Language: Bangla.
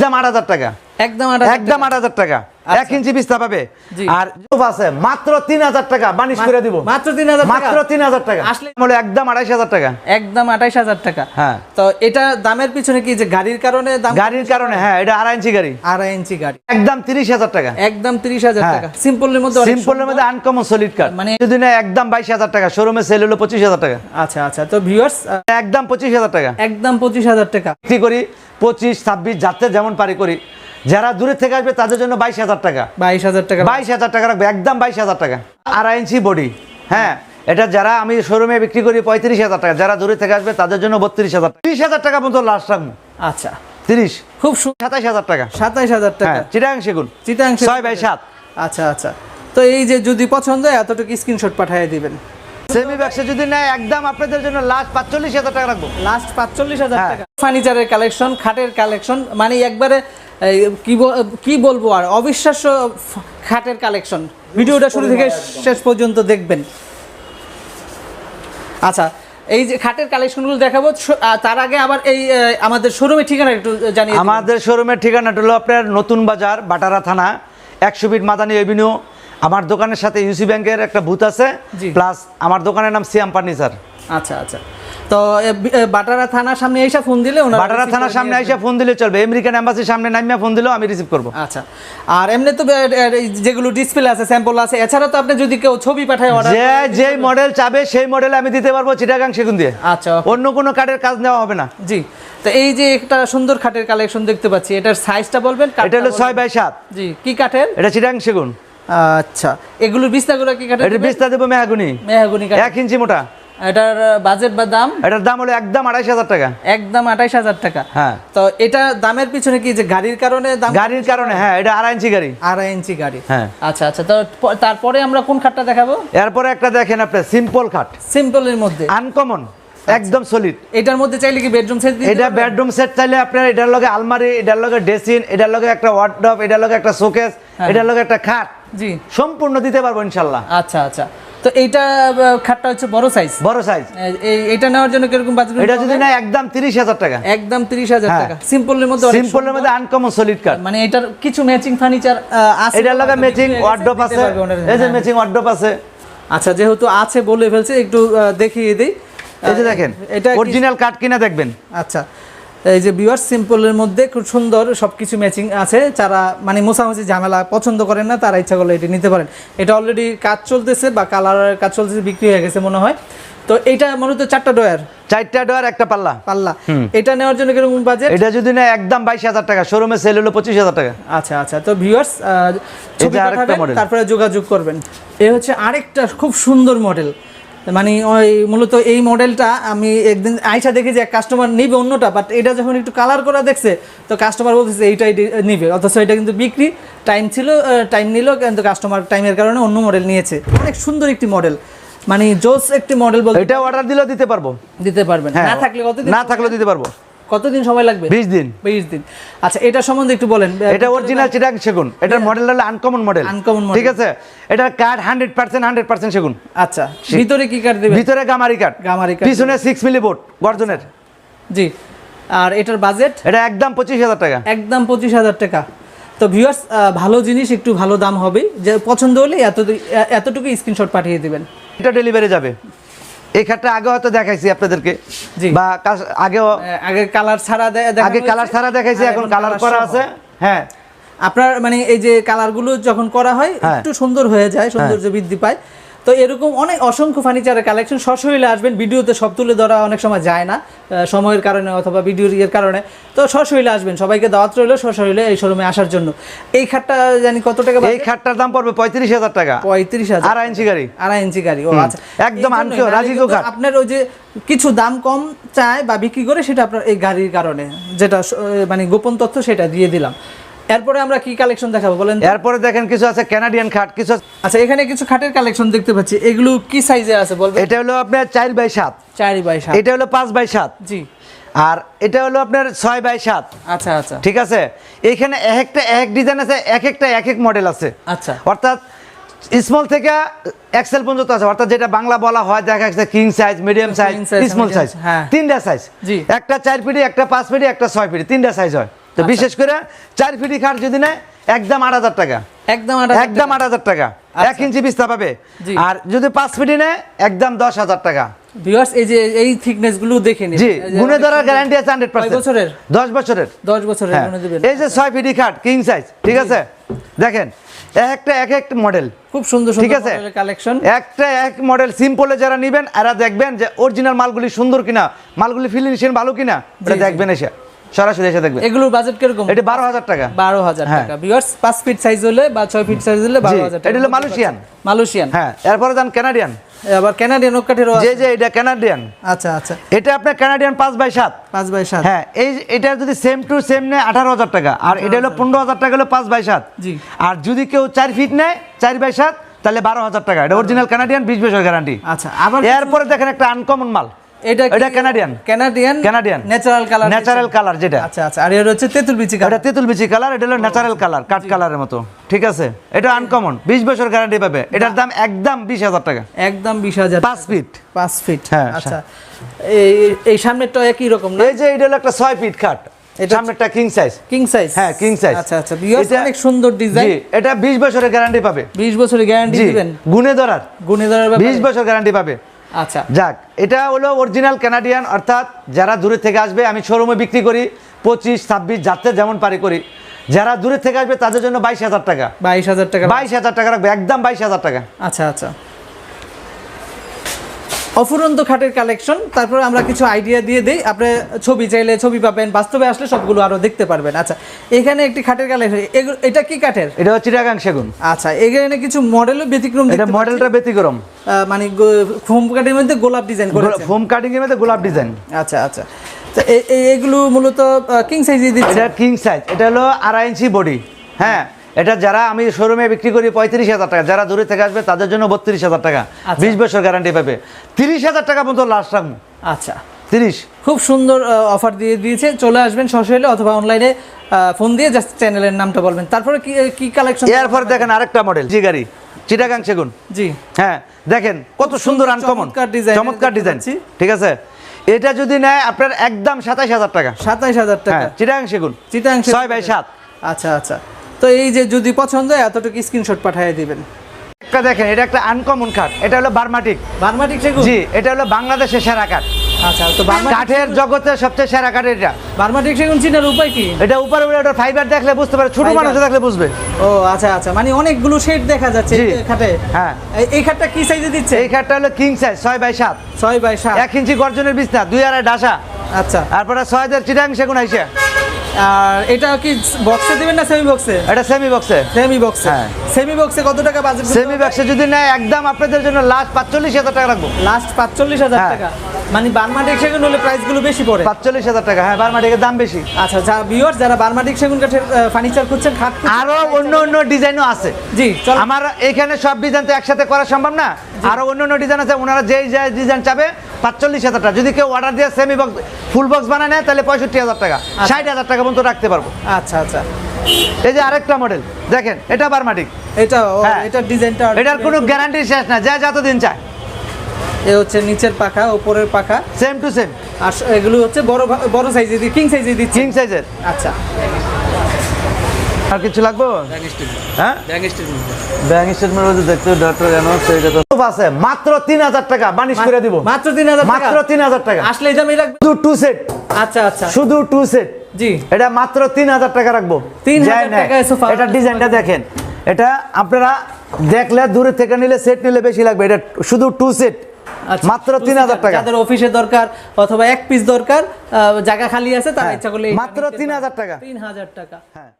একদম আট হাজার টাকা একদম একদম টাকা। আট হাজার টাকা। এক ইঞ্চি বিস্তা পাবে। আর আছে মাত্র তিন হাজার টাকা বানিশ করে দিব। মাত্র 3,000 টাকা? মাত্র তিন হাজার টাকা। আসলে- বলে একদম আড়াইশ হাজার টাকা। একদম আঠাইশ হাজার টাকা। হ্যাঁ। তো এটা দামের পিছনে কি যে গাড়ির কারণে দাম গাড়ির কারণে হ্যাঁ এটা আড়াই ইঞ্চি গাড়ি। আড়াই ইঞ্চি গাড়ি। একদম তিরিশ হাজার টাকা। একদম তিরিশ হাজার হ্যাঁ। টাকা। সিম্পলের মধ্যে সিম্পলের মধ্যে আনকমন সলিড কার্ড মানে- মানে যদি না একদম বাইশ হাজার টাকা শোরুমে সেল হলো পঁচিশ হাজার টাকা। আচ্ছা আচ্ছা। তো ভিউয়ার্স একদম পঁচিশ হাজার টাকা। একদম পঁচিশ হাজার টাকা। বিক্রি করি পঁচিশ ছাব্বিশ যাতে যেমন পারি করি। যারা দূরে থেকে আসবে তাদের জন্য বাইশ হাজার টাকা। বাইশ হাজার টাকা। বাইশ হাজার টাকা রাখবে একদম বাইশ হাজার টাকা। আড়াই ইঞ্চি বডি হ্যাঁ এটা যারা আমি শোরুমে বিক্রি করি পঁয়ত্রিশ হাজার টাকা। যারা দূরে থেকে আসবে তাদের জন্য বত্রিশ হাজার তিরিশ হাজার টাকা পর্যন্ত লাস্ট রাখব। আচ্ছা। তিরিশ। খুব সাতাইশ হাজার টাকা। সাতাইশ হাজার টাকা। হ্যাঁ চিটাং সেগুন। চিটাং ছয় বাই সাত। আচ্ছা আচ্ছা। তো এই যে যদি পছন্দ হয় এতটুকু স্ক্রিনশট পাঠিয়ে দিবেন। সেমি ব্যবসা যদি নেয় একদম আপনাদের জন্য লাস্ট পাঁচচল্লিশ হাজার টাকা রাখব। লাস্ট পাঁচচল্লিশ হাজার হ্যাঁ। টাকা। ফার্নিচারের কালেকশন খাটের কালেকশন মানে একবারে কি বলব আর অবিশ্বাস্য খাটের কালেকশন ভিডিওটা শুরু থেকে শেষ পর্যন্ত দেখবেন। আচ্ছা এই যে খাটের কালেকশনগুলো দেখাবো তার আগে আবার এই আমাদের শোরুমের ঠিকানা একটু জানি আমাদের শোরুমের ঠিকানাটা হলো আপনার নতুন বাজার বাটারা থানা একশো ফিট মাদানি এভিনিউ আমার দোকানের সাথে ইউসি ব্যাংকের একটা বুথ আছে। প্লাস আমার দোকানের নাম সিয়াম ফার্নিচার আচ্ছা আচ্ছা। তো বাটারা থানার সামনে এসে ফোন দিলে ওনারা বাটারা থানার সামনে এসে ফোন দিলে চলবে আমেরিকান এম্বাসির সামনে নামিয়া ফোন দিলেও আমি রিসিভ করব। আচ্ছা। আর এমনি তো যেগুলো ডিসপ্লে আছে স্যাম্পল আছে এছাড়া তো আপনি যদি কেউ ছবি পাঠায় অর্ডার যে যেই মডেল চাবে সেই মডেল আমি দিতে পারব চিটাগাং সেগুন দিয়ে। আচ্ছা অন্য কোনো কার্ডের কাজ নেওয়া হবে না। জি। তো এই যে একটা সুন্দর খাটের কালেকশন দেখতে পাচ্ছি এটার সাইজটা বলবেন এটা হলো? ছয় বাই সাত। জি কি কাঠের? এটা চিটাগাং সেগুন আচ্ছা এগুলোর বিস্তারগুলো কি কাঠের এটা বিস্তার দেবো মেহাগুনি মেহাগুনি কাঠ এক ইঞ্চি মোটা। এটার বাজেট বা দাম? এটার দাম হলো একদম আড়াইশ হাজার টাকা। একদম আঠাইশ হাজার টাকা। হ্যাঁ। তো এটা দামের পিছনে কি যে গাড়ির কারণে দাম গাড়ির কারণে হ্যাঁ? এটা আড়াই ইঞ্চি গাড়ি। আড়াই ইঞ্চি গাড়ি। হ্যাঁ। আচ্ছা আচ্ছা তো তারপরে আমরা কোন খাটটা দেখাবো? এরপরে একটা দেখেন আপনি সিম্পল খাট। সিম্পলের মধ্যে। আনকমন একদম সলিড এটার মধ্যে চাইলে কি বেডরুম সেট দিতে এটা বেডরুম সেট চাইলে আপনার এটার লগে আলমারি এটার লগে ড্রেসিং এটার লগে একটা ওয়ার্ডরোব এটার লগে একটা শোকেস হ্যাঁ। এটার লগে একটা খাট। জি। সম্পূর্ণ দিতে পারব ইনশাল্লাহ। আচ্ছা আচ্ছা। তো এইটা খাটটা হচ্ছে বড় সাইজ বড় সাইজ এই এটা নেওয়ার জন্য কীরকম বাজেট এটা যদি না একদম তিরিশ হাজার টাকা। একদম তিরিশ হাজার হ্যাঁ। টাকা। সিম্পলের মধ্যে সিম্পলের মধ্যে আনকমন সলিড কাট মানে এটার কিছু ম্যাচিং ফার্নিচার আছে এটার লগে ম্যাচিং ওয়ার্ডরোব আছে। এই যে। ম্যাচিং ওয়ার্ডরোব আছে। আচ্ছা যেহেতু আছে বলে ফেলছে একটু দেখিয়ে দিই। এই যে দেখেন এটা অরিজিনাল কাট কিনা দেখবেন। আচ্ছা এই যে বিওয়ার সিম্পলের মধ্যে খুব সুন্দর সবকিছু ম্যাচিং আছে যারা মানে মোছামুছি ঝামেলা পছন্দ করেন না তারা ইচ্ছা করলে এটি নিতে পারেন। এটা অলরেডি কাজ চলতেছে বা কালারের কাজ চলতেছে বিক্রি হয়ে গেছে মনে হয়। তো এটা মূলত চারটা ডয়ার চারটা ডোয়ার একটা পাল্লা। পাল্লা। এটা নেওয়ার জন্য কীরকম বাজেট এটা যদি না একদম বাইশ হাজার টাকা শোরুমে সেল হলো পঁচিশ হাজার টাকা। আচ্ছা আচ্ছা। তো ভিউয়ার্স তারপরে যোগাযোগ করবেন। এ হচ্ছে আরেকটা খুব সুন্দর মডেল মানে ওই মূলত এই মডেলটা আমি একদিন আইসা দেখি যে কাস্টমার নিবে অন্যটা বাট এটা যখন একটু কালার করা দেখছে তো কাস্টমার বলতেছে এইটাই নিবে। অথচ এটা কিন্তু বিক্রি। টাইম ছিল টাইম নিল কিন্তু কাস্টমার টাইমের কারণে অন্য মডেল নিয়েছে। অনেক সুন্দর একটি মডেল মানে জোস একটি মডেল বলতে এটা অর্ডার দিলেও দিতে পারব। দিতে পারবেন। হ্যাঁ। না থাকলে কতদিন না থাকলেও দিতে পারব। কতদিন সময় লাগবে? বিশ দিন। বিশ দিন। আচ্ছা এটা সম্বন্ধে একটু বলেন। এটা অরিজিনাল চিটাং সেগুন। এটার মডেল হলো আনকমন মডেল আনকমন model। ঠিক আছে? এটার হান্ড্রেড পার্সেন্ট হান্ড্রেড পার্সেন্ট সেগুন। আচ্ছা ভিতরে কি কাট দেবে ভিতরে গামারি কাঠ গামারি কাঠ। পিছনে সিক্স মিলি বোর্ড গর্জনের। জি। আর এটার বাজেট এটা একদম পঁচিশ হাজার টাকা। একদম পঁচিশ হাজার টাকা। তো ভিউয়ার্স ভালো জিনিস একটু ভালো দাম হবে যে পছন্দ হলে এত এতটুকু স্ক্রিনশট পাঠিয়ে দিবেন। এটা ডেলিভারি যাবে। এই খাটটা আগে হয়তো দেখাইছি আপনাদেরকে। বা আগে আগেও আগে কালার ছাড়া আগে কালার ছাড়া দেখাইছি এখন কালার করা আছে। হ্যাঁ। আপনার মানে এই যে কালারগুলো যখন করা হয় হ্যাঁ। একটু সুন্দর হয়ে যায় সৌন্দর্য বৃদ্ধি পায়। তো এরকম অনেক অসংখ্য ফার্নিচারের কালেকশন সশরীরে আসবেন ভিডিওতে সব তুলে ধরা অনেক সময় যায় না সময়ের কারণে অথবা ভিডিওর ইয়ের কারণে। তো সশরীরে আসবেন সবাইকে দাওয়াত রইল সশরীরে এই শোরুমে আসার জন্য। এই খাটটা জানি কত টাকা এই খাটটার দাম পড়বে পঁয়ত্রিশ হাজার টাকা। পঁয়ত্রিশ হাজার আড়াই ইঞ্চি গাড়ি। আড়াই ইঞ্চি গাড়ি ও আচ্ছা। একদম। আপনার ওই যে কিছু দাম কম চায় বা বিক্রি করে সেটা আপনার এই গাড়ির কারণে যেটা মানে গোপন তথ্য সেটা দিয়ে দিলাম। এরপরে আমরা কি কালেকশন দেখাবো বলেন এরপরে দেখেন কিছু আছে ক্যানাডিয়ান খাট কিছু আচ্ছা এখানে কিছু খাটের কালেকশন দেখতে পাচ্ছি। এগুলো কি সাইজে আছে বলবেন? এটা হলো আপনার চার বাই সাত। চারি বাই সাত। এটা হলো পাঁচ বাই সাত। জি। আর এটা হলো আপনার ছয় বাই সাত। আচ্ছা আচ্ছা। ঠিক আছে? এখানে এক একটা এক ডিজাইন আছে এক একটা এক এক মডেল আছে। আচ্ছা। অর্থাৎ স্মল থেকে এক্সেল পর্যন্ত আছে। অর্থাৎ যেটা বাংলা বলা হয় দেখা যাচ্ছে king size medium size small size. তিনটা সাইজ জি। একটা চার পিডি একটা পাঁচ পিডি একটা ছয় পিডি। তিনটা সাইজ হয়। তো বিশেষ করে চার ফিটি খাট যদি নেয় একদম আট হাজার টাকা। একদম একদম টাকা। আট হাজার টাকা। এক আচ্ছা। ইঞ্চি বিস্তা পাবে। আর যদি পাঁচ ফিটি নেয় একদম দশ হাজার টাকা। ভিউয়ার্স এই যে এই থিকনেসগুলো দেখে নিন। জি এই যে গুনে অনেক ধরার গ্যারান্টি আছে হান্ড্রেড কয় পার্সেন্ট বছরের? দশ বছরের। দশ বছরের। দিবেন। এই যে ফিটি খাট কিং সাইজ ঠিক আছে? দেখেন এক একটা এক মডেল খুব সুন্দর ঠিক আছে? কালেকশন একটা এক মডেল সিম্পলে যারা নেবেন এরা দেখবেন যে অরিজিনাল মালগুলি সুন্দর কিনা মালগুলি ফিনিশিং ভালো কিনা এটা দেখবেন এসে। সরাসরি এসে দেখবেন এগুলোর বাজেট কীরকম? এটা বারো হাজার টাকা। বারো হাজার হ্যাঁ। টাকা। ভিউয়ার্স পাঁচ ফিট সাইজ হলে বা ছয় ফিট সাইজ হলে বারো হাজার টাকা এটা হলো মালয়েশিয়ান। মালয়েশিয়ান হ্যাঁ এরপরে যান কানাডিয়ান আবার কানাডিয়ান ওক কাঠেরও যে যে এটা কানাডিয়ান আচ্ছা আচ্ছা। এটা আপনার কানাডিয়ান পাঁচ বাই সাত। পাঁচ বাই সাত। হ্যাঁ এই এটা যদি সেম টু সেম নেয় আঠারো হাজার টাকা। আর এটা হলো পনেরো হাজার টাকা হলো পাঁচ বাই সাত। জি। আর যদি কেউ চার ফিট নেয় চার বাই সাত তাহলে বারো হাজার টাকা। এটা অরিজিনাল কানাডিয়ান বিশ বছর গ্যারান্টি আচ্ছা আবার এরপরে দেখেন একটা আনকমন মাল। এটা এটা Canadian Canadian Canadian natural colour natural colour যেটা। আচ্ছা আচ্ছা আর এর হচ্ছে তেঁতুল বিচি এটা কালার তেঁতুল বিচি কালার এটা হলো ন্যাচারাল কালার কালারের মতো। ঠিক আছে? এটা আনকমন বিশ বছর গ্যারান্টি পাবে। এটার দাম একদম বিশ হাজার টাকা। একদম বিশ হাজার পাঁচ ফিট পাঁচ ফিট হ্যাঁ, আচ্ছা। এই এই সামনেরটা একই রকম না? এই যে এটা হলো একটা ফিট খাট এটা- সামনেরটা কিং সাইজ কিং সাইজ হ্যাঁ, king size। আচ্ছা আচ্ছা। ভিউয়ার্স এটা- অনেক সুন্দর ডিজাইন এটা বিশ বছরের গ্যারান্টি পাবে। বিশ বছরের গ্যারান্টি দিবেন। ধরার গুণে বছর গ্যারান্টি পাবে। আচ্ছা। যাক এটা হলো অরিজিনাল কানাডিয়ান অর্থাৎ যারা দূরে থেকে আসবে আমি শোরুমে বিক্রি করি পঁচিশ ছাব্বিশ যাতে যেমন পারি করি। যারা দূরে থেকে আসবে তাদের জন্য বাইশ হাজার টাকা। বাইশ হাজার টাকা। বাইশ হাজার টাকা রাখবে একদম বাইশ হাজার টাকা। আচ্ছা আচ্ছা। অফুরন্ত খাটের কালেকশন তারপরে আমরা কিছু আইডিয়া দিয়ে দিই। আপনি ছবি চাইলে ছবি পাবেন বাস্তবে আসলে সবগুলো আরও দেখতে পারবেন। আচ্ছা এখানে একটি খাটের কালেকশন এটা কি কাঠের? এটা হচ্ছে চিটাগাং সেগুন। আচ্ছা এখানে কিছু মডেলও ব্যতিক্রম এটা মডেলটা ব্যতিক্রম। মানে ফোম কাঠের মধ্যে গোলাপ ডিজাইন ফোম কাটিং এর মধ্যে গোলাপ ডিজাইন আচ্ছা আচ্ছা। তো এগুলো মূলত কিং সাইজে দিচ্ছে। এটা কিং সাইজ এটা হলো আড়াই ইঞ্চি বডি হ্যাঁ এটা যারা আমি শোরুমে বিক্রি করি পঁয়ত্রিশ হাজার টাকা যারা দূরে থেকে আসবে তাদের জন্য বত্রিশ হাজার টাকা। আচ্ছা। বিশ বছর গ্যারান্টি পাবে। তিরিশ হাজার টাকা পর্যন্ত লাস্ট রাখব। আচ্ছা। তিরিশ। খুব সুন্দর অফার দিয়ে দিয়েছে। চলে আসবেন সরাসরি অথবা অনলাইনে ফোন দিয়ে জাস্ট চ্যানেলের নামটা বলবেন। তারপরে কি কি কালেকশন এরপর দেখেন আরেকটা মডেল জি গাড়ি চিটাগাং সেগুন। জি। হ্যাঁ দেখেন কত সুন্দর আনকমন চমৎকার ডিজাইন। ঠিক আছে? এটা যদি নেয় আপনার একদম সাতাইশ হাজার টাকা। সাতাইশ হাজার টাকা। হ্যাঁ চিটাগাং সেগুন। চিটাং ছয় বাই সাত। আচ্ছা আচ্ছা। তো এই যে যদি পছন্দ হয় এতটুকু স্ক্রিনশট পাঠিয়ে দিবেন। একটা দেখেন এটা একটা আনকমন কাঠ এটা হলো বার্মাটিক বার্মাটিক সেগুন? জি এটা হলো বাংলাদেশের সেরা কাঠ আচ্ছা তো কাঠের জগতের সবচেয়ে সেরা কাঠ এটা। বার্মাটিক সেগুন চিনার উপায় কি? এটা উপরে উপরে ওটা ফাইবার দেখলে বুঝতে পারে ছোট মানুষ দেখলে বুঝবে। ও আচ্ছা আচ্ছা মানে অনেকগুলো শেড দেখা যাচ্ছে খাটে। হ্যাঁ। এই- খাটটা কি সাইজে দিচ্ছে? এই কাঠটা হলো কিং সাইজ ছয় বাই সাত। ছয় বাই সাত। এক ইঞ্চি গর্জনের বিছনা দুই আড়াই ডাসা। আচ্ছা। তারপরে ছয় হাজার চিটাং সেগুন আইসে। আর এটা কি বক্সে দিবেন না সেমি বক্সে এটা সেমি বক্সে সেমি বক্সে হ্যাঁ। সেমি বক্সে কত টাকা বাজেট সেমি বক্সে যদি নেয় একদম আপনাদের জন্য লাস্ট পাঁচচল্লিশ হাজার টাকা রাখব। লাস্ট পাঁচচল্লিশ হাজার হ্যাঁ। টাকা? মানে বার্মাটিক সেগুন হলে প্রাইসগুলো বেশি পড়ে। পাঁচচল্লিশ হাজার টাকা হ্যাঁ বার্মাটিকের দাম বেশি। আচ্ছা যা ভিউয়ার্স যারা বার্মাটিক সেগুন কাঠের ফার্নিচার খুঁজছেন খাট আরও অন্য অন্য ডিজাইনও আছে। জি চল। আমার এখানে সব ডিজাইন তো একসাথে করা সম্ভব না। আরও অন্য অন্য ডিজাইন আছে ওনারা যেই যে ডিজাইন চাবে পাঁচচল্লিশ হাজার টাকা। যদি কেউ অর্ডার দিয়ে সেমি বক্স ফুল বক্স বানায় নেয় তাহলে পঁয়ষট্টি হাজার টাকা। ষাট হাজার টাকা পর্যন্ত রাখতে পারব। আচ্ছা আচ্ছা। এই যে আরেকটা মডেল দেখেন এটা বার্মাটিক এটা হ্যাঁ। ডিজাইনটা এটার কোনো গ্যারান্টি শেষ না যা যতদিন চায়। এ হচ্ছে নিচের পাখা উপরের পাখা। সেম টু সেম আর এগুলো হচ্ছে বড় বড় সাইজে কিং সাইজে দিচ্ছি। কিং সাইজের আচ্ছা। আর কিছু লাগবে? হ্যাঁ? ব্যাংক স্টেটমেন্ট দেখতে ডক্টর কেন সেইটা তো আছে মাত্র তিন হাজার টাকা বানিশ করে দিব। মাত্র তিন হাজার মাত্র তিন হাজার টাকা। আসলে এই দামে রাখবে শুধু টু সেট আচ্ছা আচ্ছা। শুধু টু সেট জি। এটা মাত্র তিন হাজার টাকা রাখব। 3000 যাই নেয়। সোফা। এটা ডিজাইনটা দেখেন। এটা আপনারা দেখলে দূরে থেকে নিলে সেট নিলে বেশি লাগবে। এটা শুধু টু সেট আচ্ছা, মাত্র তিন হাজার টাকা। যাদের অফিসে দরকার অথবা এক পিস দরকার জায়গা খালি আছে তারা হ্যাঁ, ইচ্ছা করলে মাত্র 3000 টাকা। তিন হাজার টাকা। হ্যাঁ।